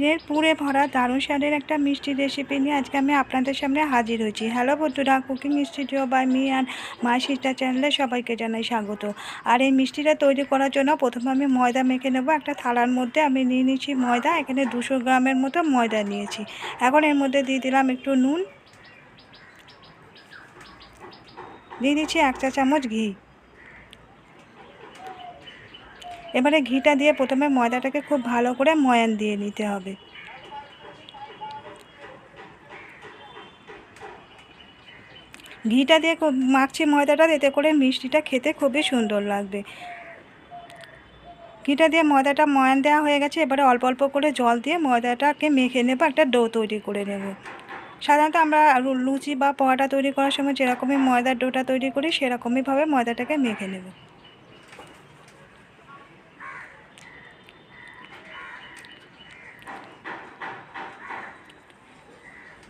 ক্ষীরের পুরে ভরা দারুণ স্বাদের একটা মিষ্টি রেসিপি নিয়ে আজকে আমি আপনাদের সামনে হাজির হয়েছি। হ্যালো বন্ধুরা cooking studio by me and my sister চ্যানেলে সবাইকে জানাই স্বাগত। আর এই মিষ্টিটা তৈরি করার জন্য প্রথমে আমি ময়দা মেখে নেব। একটা থালার মধ্যে আমি নিয়ে নিয়েছি ময়দা, এখানে দুশো গ্রামের মতো ময়দা নিয়েছি। এখন এর মধ্যে দিয়ে দিলাম একটু নুন। দিয়ে দিচ্ছি এক চা চামচ ঘি। এবারে ঘিটা দিয়ে প্রথমে ময়দাটাকে খুব ভালো করে ময়ান দিয়ে নিতে হবে। ঘিটা দিয়ে মাখছি ময়দাটা, এতে করে মিষ্টিটা খেতে খুবই সুন্দর লাগবে। ঘিটা দিয়ে ময়দাটা ময়ান দেওয়া হয়ে গেছে, এবারে অল্প অল্প করে জল দিয়ে ময়দাটাকে মেখে নেব, একটা ডো তৈরি করে নেব। সাধারণত আমরা লুচি বা পরোটা তৈরি করার সময় যেরকমই ময়দার ডোটা তৈরি করি সেরকমইভাবে ময়দাটাকে মেখে নেব।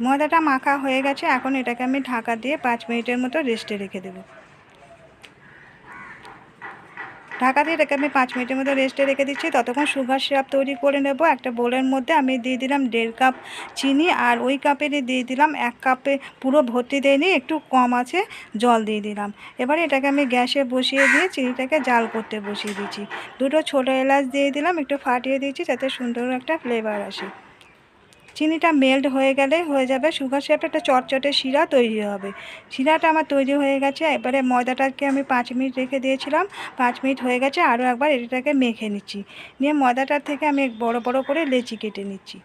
ময়দাটা মাখা হয়ে গেছে, এখন এটাকে আমি ঢাকা দিয়ে পাঁচ মিনিটের মতো রেস্টে রেখে দেবো। ঢাকা দিয়ে এটাকে আমি পাঁচ মিনিটের মতো রেস্টে রেখে দিচ্ছি। ততক্ষণ সুগার সিরাপ তৈরি করে নেব। একটা বোলের মধ্যে আমি দিয়ে দিলাম দেড় কাপ চিনি আর ওই কাপেরই দিয়ে দিলাম এক কাপে পুরো ভর্তি দিইনি একটু কম আছে, জল দিয়ে দিলাম। এবারে এটাকে আমি গ্যাসে বসিয়ে দিয়ে চিনিটাকে জাল করতে বসিয়ে দিচ্ছি। দুটো ছোটো এলাচ দিয়ে দিলাম, একটু ফাটিয়ে দিচ্ছি যাতে সুন্দর একটা ফ্লেভার আসে। চিনিটা মেল্ট হয়ে গেলে হয়ে যাবে সুগার সিরাপটা একটা চটচটে শিরা তৈরি হবে। শিরাটা আমার তৈরি হয়ে গেছে, এবারে ময়দাটাকে আমি পাঁচ মিনিট রেখে দিয়েছিলাম। পাঁচ মিনিট হয়ে গেছে আরও একবার এটাকে মেখে নিচ্ছি। নিয়ে ময়দাটার থেকে আমি বড় বড় করে লেচি কেটে নিচ্ছি।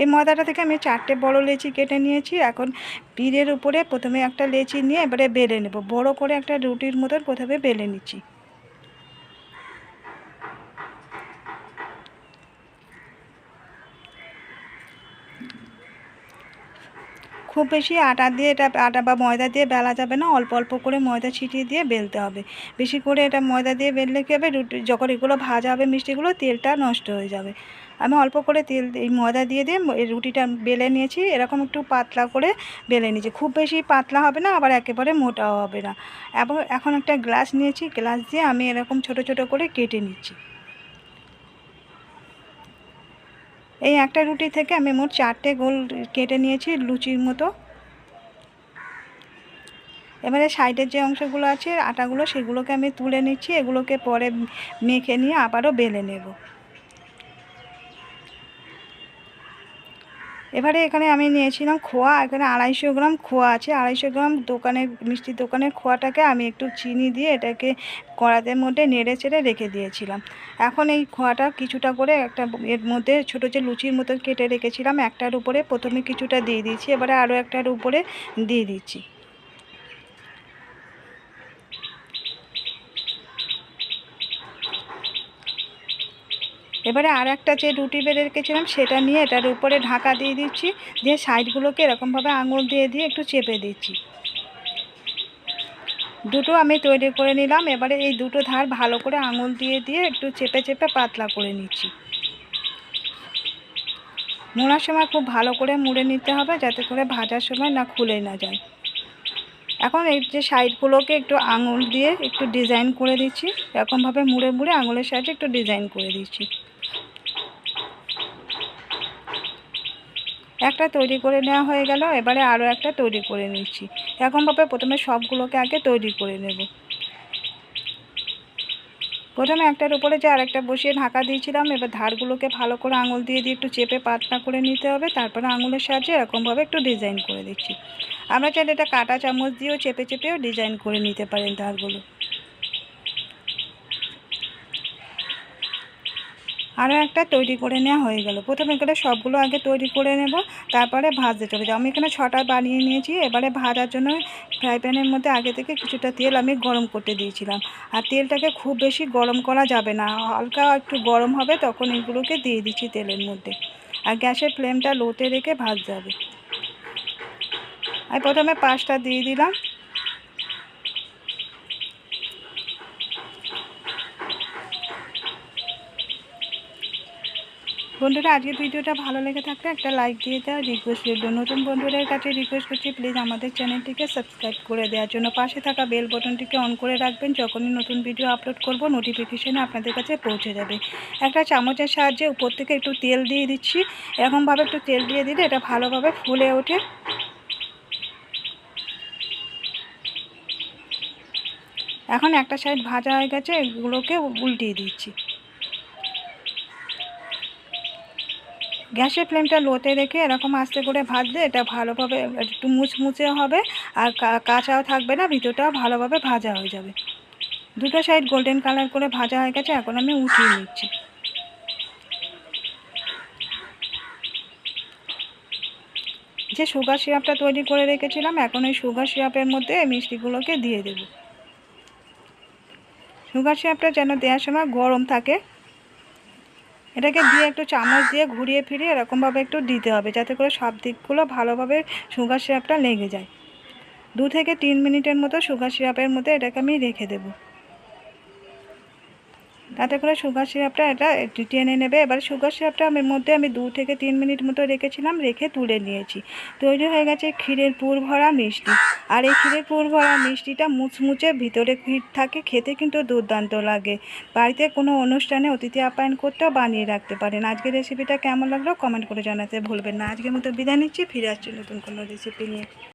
এই ময়দাটা থেকে আমি চারটে বড় লেচি কেটে নিয়েছি। এখন পিড়ের উপরে প্রথমে একটা লেচি নিয়ে এবারে বেলে নেব। বড় করে একটা রুটির মতন প্রথমে বেলে নিচ্ছি। খুব বেশি আটা দিয়ে এটা, আটা বা ময়দা দিয়ে বেলা যাবে না। অল্প অল্প করে ময়দা ছিটিয়ে দিয়ে বেলতে হবে। বেশি করে এটা ময়দা দিয়ে বেললে কী হবে? রুটি, যখন এগুলো ভাজা হবে মিষ্টিগুলো, তেলটা নষ্ট হয়ে যাবে। আমি অল্প করে তেল এই ময়দা দিয়ে দিয়ে রুটিটা বেলে নিয়েছি। এরকম একটু পাতলা করে বেলে নিয়েছি। খুব বেশি পাতলা হবে না, আবার একেবারে মোটাও হবে না। এবং এখন একটা গ্লাস নিয়েছি। গ্লাস দিয়ে আমি এরকম ছোট ছোট করে কেটে নিচ্ছি। এই একটা রুটি থেকে আমি মোট চারটে গোল কেটে নিয়েছি লুচির মতো। এবারে সাইডের যে অংশগুলো আছে, আটাগুলো সেগুলোকে আমি তুলে নিচ্ছি, এগুলোকে পরে মেখে নিয়ে আবারও বেলে নেব। এবারে এখানে আমি নিয়েছিলাম খোয়া, এখানে আড়াইশো গ্রাম খোয়া আছে। আড়াইশো গ্রাম দোকানের, মিষ্টির দোকানের খোয়াটাকে আমি একটু চিনি দিয়ে এটাকে কড়াতের মধ্যে নেড়ে চেড়ে রেখে দিয়েছিলাম। এখন এই খোয়াটা কিছুটা করে একটা এর মধ্যে ছোটো যে লুচির মতো কেটে রেখেছিলাম, একটার উপরে প্রথমে কিছুটা দিয়ে দিয়েছি, এবারে আরও একটার উপরে দিয়ে দিচ্ছি। এবারে আর একটা যে রুটি বেড়ে রেখেছিলাম, সেটা নিয়ে এটার উপরে ঢাকা দিয়ে দিচ্ছি, দিয়ে সাইডগুলোকে এরকমভাবে আঙুল দিয়ে দিয়ে একটু চেপে দিচ্ছি। দুটো আমি তৈরি করে নিলাম, এবারে এই দুটো ধার ভালো করে আঙুল দিয়ে দিয়ে একটু চেপে চেপে পাতলা করে নিচ্ছি। মোড়ার সময় খুব ভালো করে মুড়ে নিতে হবে, যাতে করে ভাজার সময় না খুলে না যায়। এখন এই যে সাইডগুলোকে একটু আঙুল দিয়ে একটু ডিজাইন করে দিচ্ছি, এরকমভাবে মুড়ে মুড়ে আঙুলের সাইডে একটু ডিজাইন করে দিচ্ছি। একটা তৈরি করে নেওয়া হয়ে গেল, এবারে আরও একটা তৈরি করে নিচ্ছি। এরকমভাবে প্রথমে সবগুলোকে আগে তৈরি করে নেব। প্রথমে একটার উপরে যে আরেকটা বসিয়ে ঢাকা দিয়েছিলাম, এবার ধারগুলোকে ভালো করে আঙুল দিয়ে দিয়ে একটু চেপে পাতলা করে নিতে হবে, তারপরে আঙুলের সাহায্যে এরকমভাবে একটু ডিজাইন করে দিচ্ছি। আমরা চাইলে এটা কাটা চামচ দিয়েও চেপে চেপেও ডিজাইন করে নিতে পারেন ধারগুলো। আরও একটা তৈরি করে নেওয়া হয়ে গেল। প্রথমে এখানে সবগুলো আগে তৈরি করে নেব, তারপরে ভাজতে চলে যাব আমি এখানে ছটা বানিয়ে নিয়েছি, এবারে ভাজার জন্য ফ্রাই প্যানের মধ্যে আগে থেকে কিছুটা তেল আমি গরম করতে দিয়েছিলাম। আর তেলটাকে খুব বেশি গরম করা যাবে না, হালকা একটু গরম হবে তখন এগুলোকে দিয়ে দিচ্ছি তেলের মধ্যে। আর গ্যাসের ফ্লেমটা লোতে রেখে ভাজ যাবে আর প্রথমে পাঁচটা দিয়ে দিলাম। বন্ধুরা, আজকের ভিডিওটা ভালো লেগে থাকলে একটা লাইক দিয়ে দেওয়া রিকোয়েস্ট রইল নতুন বন্ধুদের কাছে রিকোয়েস্ট করছি প্লিজ আমাদের চ্যানেলটিকে সাবস্ক্রাইব করে দেওয়ার জন্য পাশে থাকা বেল বটনটিকে অন করে রাখবেন, যখনই নতুন ভিডিও আপলোড করব নোটিফিকেশানে আপনাদের কাছে পৌঁছে যাবে। একটা চামচের সাহায্যে উপর থেকে একটু তেল দিয়ে দিচ্ছি। এরকমভাবে একটু তেল দিয়ে দিলে এটা ভালোভাবে ফুলে ওঠে। এখন একটা সাইড ভাজা হয়ে গেছে, এগুলোকে উল্টিয়ে দিচ্ছি। গ্যাসের ফ্লেমটা লোতে রেখে এরকম আস্তে করে ভাজলে এটা ভালোভাবে একটু মুচমুচে হবে আর কাঁচাও থাকবে না, ভিতরটাও ভালোভাবে ভাজা হয়ে যাবে। দুটো সাইড গোল্ডেন কালার করে ভাজা হয়ে গেছে, এখন আমি উঠিয়ে নিচ্ছি। যে সুগার সিরাপটা তৈরি করে রেখেছিলাম, এখন ওই সুগার সিরাপের মধ্যে মিষ্টিগুলোকে দিয়ে দেব। সুগার সিরাপটা যেন দেওয়ার সময় গরম থাকে এটাকে দিয়ে একটু চামচ দিয়ে ঘুরিয়ে ফিরিয়ে এরকমভাবে একটু দিতে হবে, যাতে করে সব দিকগুলো ভালোভাবে সুগার সিরাপটা লেগে যায়। দু থেকে তিন মিনিটের মতো সুগার সিরাপের মধ্যে এটাকে আমি রেখে দেব। তাতে করে সুগার সিরাপটা এটা একটু টেনে নেবে। এবার সুগার সিরাপটা আমি মধ্যে আমি দু থেকে তিন মিনিট মতো রেখেছিলাম, রেখে তুলে নিয়েছি। তৈরি হয়ে গেছে ক্ষীরের পুর ভরা মিষ্টি। আর এই ক্ষীরের পুর ভরা মিষ্টিটা মুচমুচে ভিতরে ক্ষীর থাকে, খেতে কিন্তু দুর্দান্ত লাগে। বাড়িতে কোনো অনুষ্ঠানে অতিথি আপ্যায়ন করতেও বানিয়ে রাখতে পারেন। আজকের রেসিপিটা কেমন লাগল কমেন্ট করে জানাতে ভুলবেন না। আজকের মতো বিদায় নিচ্ছি, ফিরে আসছি নতুন কোনো রেসিপি নিয়ে।